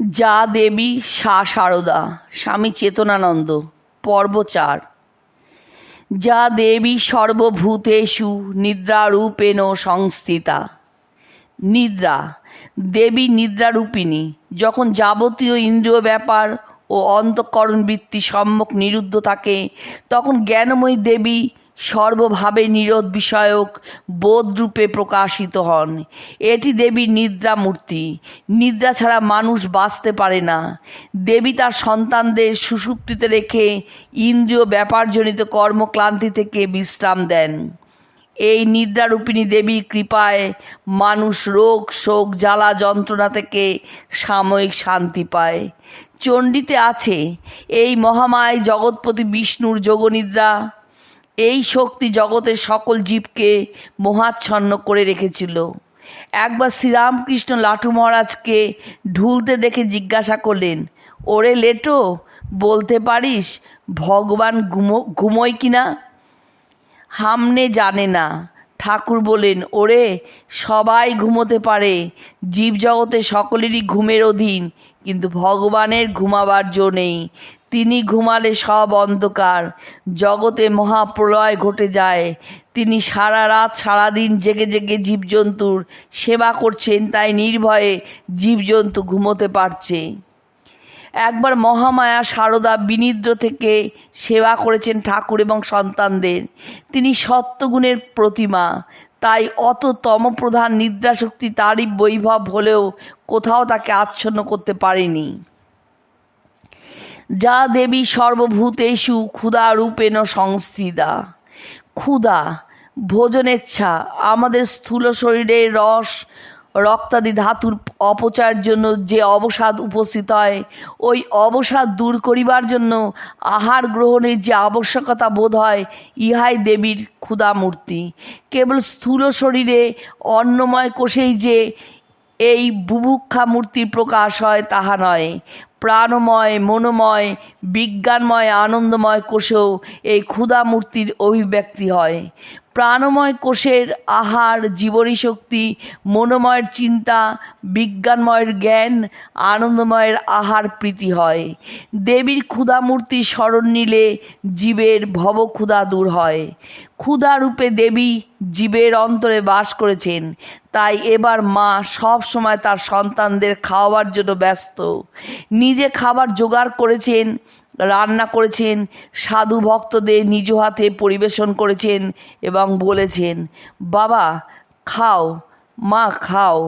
যা দেবী সা সারদা, স্বামী চেতনানন্দ, পর্ব চার। যা দেবী সর্বভূতেষু, নিদ্রারূপেণ সংস্থিতা। নিদ্রা, দেবী নিদ্রারূপিণী, যখন যাবতীয় ইন্দ্রিয় ব্যাপার ও অন্তঃকরণ বৃত্তি সম্মুখ নিরুদ্ধ থাকে, তখন জ্ঞানময়ী দেবী সর্বভাবে নিরোধ বিষয়ক বোধরূপে প্রকাশিত হন। এটি দেবীর নিদ্রা মূর্তি। নিদ্রা ছাড়া মানুষ বাঁচতে পারে না। দেবী তার সন্তানদের সুষুপ্তিতে রেখে ইন্দ্রিয় ব্যাপারজনিত কর্মক্লান্তি থেকে বিশ্রাম দেন। এই নিদ্রারূপিণী দেবীর কৃপায় মানুষ রোগ, শোক, জ্বালা, যন্ত্রণা থেকে সাময়িক শান্তি পায়। চণ্ডীতে আছে এই মহামায় জগৎপতি বিষ্ণুর যোগনিদ্রা। এই শক্তি জগতের সকল জীবকে মোহাচ্ছন্ন করে রেখেছিল। একবার শ্রীরামকৃষ্ণ লাটু মহারাজকে ঢুলতে দেখে জিজ্ঞাসা করলেন, ওরে লেটো, বলতে পারিস ভগবান ঘুমো, ঘুমোয় কিনা হামনে জানে না। ঠাকুর বলেন ওরে, সবাই ঘুমোতে পারে, জীবজগতে সকলেরই ঘুমের অধীন, কিন্তু ভগবানের ঘুমাবার জো নেই। তিনি ঘুমালে সব অন্ধকার। জগতে মহাপ্রলয় ঘটে যায়। তিনি সারা রাত সারাদিন জেগে জেগে জীবজন্তুর সেবা করছেন, তাই নির্ভয়ে জীবজন্তু ঘুমোতে পারছে। একবার মহামায়া সারদা বিনিদ্র থেকে সেবা করেছেন ঠাকুর এবং সন্তানদের। তিনি সত্যগুণের প্রতিমা। তাই অত তমপ্রধান নিদ্রাশক্তি তারই বৈভব হলেও কোথাও তাকে আচ্ছন্ন করতে পারেনি। যা দেবী সর্বভূতেষু ক্ষুধা রূপেণ সংস্থিতা। ক্ষুধা, ভোজনেচ্ছা, আমাদের স্থূল শরীরের রস, রক্তাদি ধাতুর অপচয়ের জন্য যে অবসাদ উপস্থিত হয়, ওই অবসাদ দূর করিবার জন্য আহার গ্রহণের যে আবশ্যকতা বোধ হয়, ইহাই দেবীর ক্ষুধামূর্তি। কেবল স্থূল শরীরে অন্নময় কোষেই যে এই বুভুক্ষা মূর্তির প্রকাশ হয়, তাহা নয়। প্রাণময়, মনোময়, বিজ্ঞানময়, আনন্দময় কোষেও এই ক্ষুধা মূর্তির অভিব্যক্তি হয়। প্রাণময় কোষের আহার জীবনী শক্তি মনোময়ের চিন্তা, বিজ্ঞানময়ের জ্ঞান, আনন্দময়ের আহার প্রীতি হয়। দেবীর ক্ষুধামূর্তি স্মরণ নিলে জীবের ভবক্ষুধা দূর হয়। ক্ষুধা রূপে দেবী জীবের অন্তরে বাস করেছেন। তাই এবার মা সব সময় তার সন্তানদের খাওয়াবার জন্য ব্যস্ত। নিজে খাবার জোগাড় করেছেন, রান্না করেছেন, সাধু ভক্তদের নিজ হাতে পরিবেশন করেছেন এবং বলেছেন, বাবা, খাও, মা, খাও।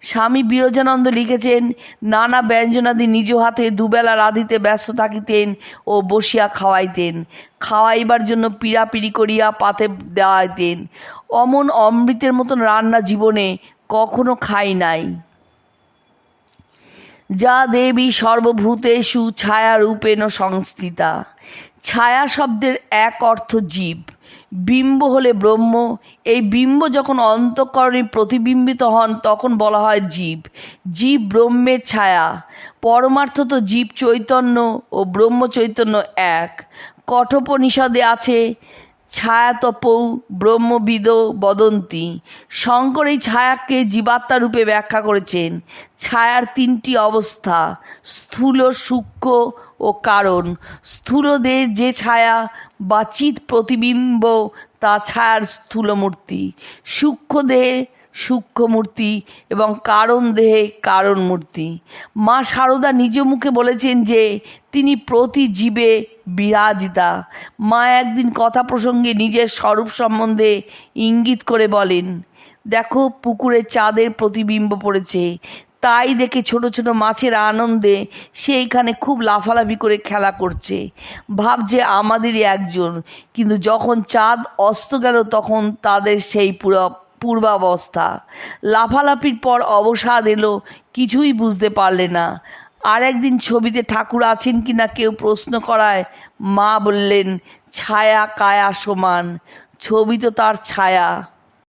স্বামী বিরজানন্দ লিখেছেন, নানা ব্যঞ্জনাদি নিজ হাতে দুবেলা রাঁধিতে ব্যস্ত থাকিতেন ও বসিয়া খাওয়াইতেন। খাওয়াইবার জন্য পিড়াপিড়ি করিয়া পাতে দেওয়াইতেন। অমন অমৃতের মতন রান্না জীবনে কখনো খাই নাই। যা দেবী সর্বভূতেষু ছায়ারূপেণ সংস্থিতা। ছায়া শব্দের এক অর্থ জীব। বিম্ব হলে ব্রহ্ম। এই বিম্ব যখন অন্তঃকরণে প্রতিবিম্বিত হন, তখন বলা হয় জীব। জীব ব্রহ্মের ছায়া। পরমার্থ তো জীব চৈতন্য ও ব্রহ্ম চৈতন্য এক। কঠোপনিষদে আছে ছায়াতপৌ ব্রহ্মবিদ বদন্তি। শঙ্কর এই ছায়াকে জীবাত্মা রূপে ব্যাখ্যা করেছেন। ছায়ার তিনটি অবস্থা, স্থূল, সূক্ষ্ম ও কারণ। স্থূল দেহে যে ছায়া বা চিৎ প্রতিবিম্ব, তা ছায়ার স্থূল মূর্তি সূক্ষ্ম দেহে সূক্ষ্ম মূর্তি এবং কারণ দেহে কারণ মূর্তি মা সারদা নিজ মুখে বলেছেন যে, তিনি প্রতি জীবে বিরাজিতা। মা একদিন কথা প্রসঙ্গে নিজের স্বরূপ সম্বন্ধে ইঙ্গিত করে বলেন, দেখো, পুকুরে চাঁদের প্রতিবিম্ব পড়েছে। তাই দেখে ছোট ছোট মাছের আনন্দে সে এখানে খুব লাফালাফি করে খেলা করছে। ভাবছে আমাদেরই একজন, কিন্তু যখন চাঁদ অস্ত গেল তখন তাদের সেই পুরো, পূর্বাবস্থা। লাফালাফির পর অবসাদ এলো, কিছুই বুঝতে পারলে না। আর একদিন ছবিতে ঠাকুর আছেন কি না কেউ প্রশ্ন করায়, মা বললেন, ছায়া কায়া সমান, ছবি তো তার ছায়া।